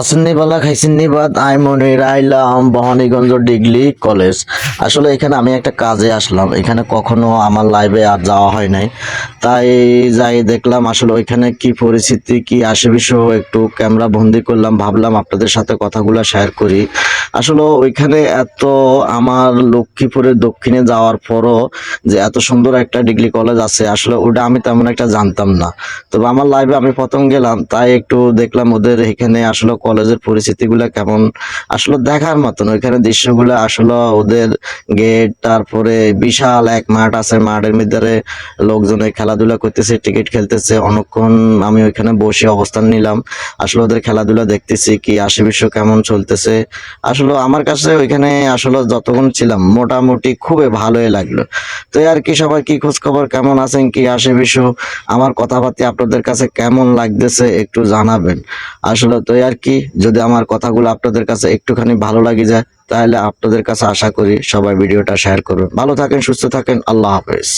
আসেননি বালা খাইছেননি বাদ। আই মনির আইলাম বহানীগঞ্জ ডিগ্রি কলেজ। আসলে এখানে আমি একটা কাজে আসলাম। এখানে কখনো আমার লাইভে আর যাওয়া হয় নাই। তাই যাই দেখলাম আসলে ওইখানে কি পরিস্থিতি, কি বিষয় একটু ক্যামেরা বন্দি করলাম। ভাবলাম আপনাদের সাথে কথাগুলো শেয়ার করি। আসলে ওইখানে এত আমার লক্ষ্মীপুরের দক্ষিণে যাওয়ার পরও যে এত সুন্দর একটা ডিগ্রি কলেজ আছে, আসলে ওটা আমি তেমন একটা জানতাম না। তবে আমার লাইভে আমি প্রথম গেলাম, তাই একটু দেখলাম ওদের এখানে আসলে কলেজের পরিস্থিতিগুলো কেমন? আসলে দেখার মতন, ওইখানে দৃশ্যগুলো আসলে ওদের গেট, তারপরে বিশাল এক মাঠ আছে, মাঠের মধ্যে লোকজন খেলাধুলা করতেছে, টিকিট খেলতেছে, অনেকক্ষণ আমি ওইখানে বসে অবস্থান নিলাম। আসলে ওদের খেলাধুলা দেখতেছি কি আশে বিশ্ব কেমন চলতেছে। আসলে আমার কাছে ওইখানে আসলে যতক্ষণ ছিলাম, মোটামুটি খুবই ভালোই লাগল। তো আর কি, সবার কি খোঁজ খবর কেমন আছেন, কি বিশ্ব আমার কথাবার্তা আপনাদের কাছে কেমন লাগতেছে, একটু জানাবেন। আসলে তো আর কি যদি আমার কথাগুলো আপনাদের কাছে একটুখানি ভালো লাগে যায়, তাহলে আপনাদের কাছে আশা করি সবাই ভিডিওটা শেয়ার করবেন। ভালো থাকেন, সুস্থ থাকেন, আল্লাহ হাফেজ।